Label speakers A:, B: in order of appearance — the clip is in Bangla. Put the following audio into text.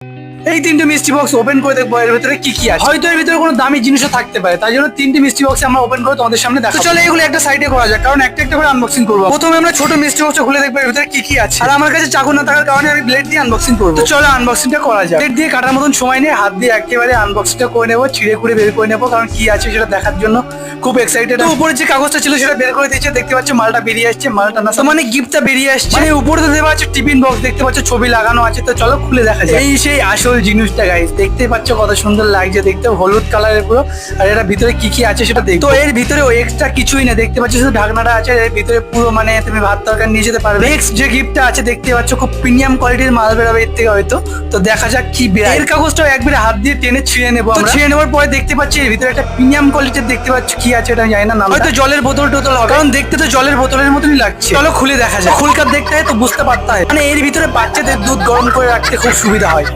A: Thank you. এই তিনটে মিষ্টি বক্স ওপেন করে দেখব এর ভিতরে কি কি আছে? হয়তো এর ভিতরে কোনো দামি জিনিসও থাকতে পারে তাই জন্য তিনটে মিষ্টি বক্স আমরা ওপেন করে তোমাদের সামনে দেখাবো। চলো এগুলো একটা সাইডে করা যাক কারণ একটা একটা করে আনবক্সিং করব প্রথমে আমরা ছোট মিষ্টি বক্স খুলে দেখব এর ভিতরে কি কি আছে। আর আমার কাছে চাকু না থাকার কারণে আমি ব্লেড দিয়ে আনবক্সিং করব। তো চলো আনবক্সিংটা করা যাক। ব্লেড দিয়ে কাটার মতন সময় নেই হাত দিয়ে একেবারে আনবক্সিংটা করে নেব ছিঁড়ে কুড়ে বের করে নেব কারণ কি আছে সেটা দেখার জন্য। খুব এক্সাইটেড উপরে যে কাগজটা ছিল সেটা বের করে দিয়েছে দেখতে পাচ্ছ মালটা বেরিয়ে আসছে মালটা না মানে গিফটটা বেরিয়ে আসছে। মানে উপরে তো দেওয়া আছে টিফিন বক্স দেখতে পাচ্ছ ছবি লাগানো আছে তো চলো খুলে দেখা যায় এই সেই আসল জিনিসটা গাইস দেখতে পাচ্ছ কত সুন্দর লাগছে দেখতে হলুদ কালারের পুরো। আর এটা ভিতরে কি কি আছে সেটা দেখো তো এর ভিতরে এক্সট্রা কিছুই না দেখতে পাচ্ছ শুধু ঢাকনাটা আছে এর ভিতরে পুরো মানে তুমি ভাত তরকারি নিয়ে যেতে পারবে। নেক্সট যে গিফটটা আছে দেখতে পাচ্ছ খুব প্রিমিয়াম কোয়ালিটির মাল বেরোবে এর থেকে হয়তো। তো দেখা যাক কি বের এর কাগজটা একবারে হাত দিয়ে টেনে ছিঁড়ে নেব আমরা। ছিঁড়ে নেওয়ার পরে দেখতে পাচ্ছি এর ভিতরে একটা প্রিমিয়াম কোয়ালিটির দেখতে পাচ্ছ কি আছে এটা জানি না হয়তো জলের বোতল টোতল হবে। কারণ দেখতে তো জলের বোতলের মতনই লাগছে। চলো খুলে দেখা যায় খুলকার দেখতে হয় তো বুঝতে পারতে হয়। মানে এর ভিতরে বাচ্চাদের দুধ গরম করে রাখতে খুব সুবিধা হয়।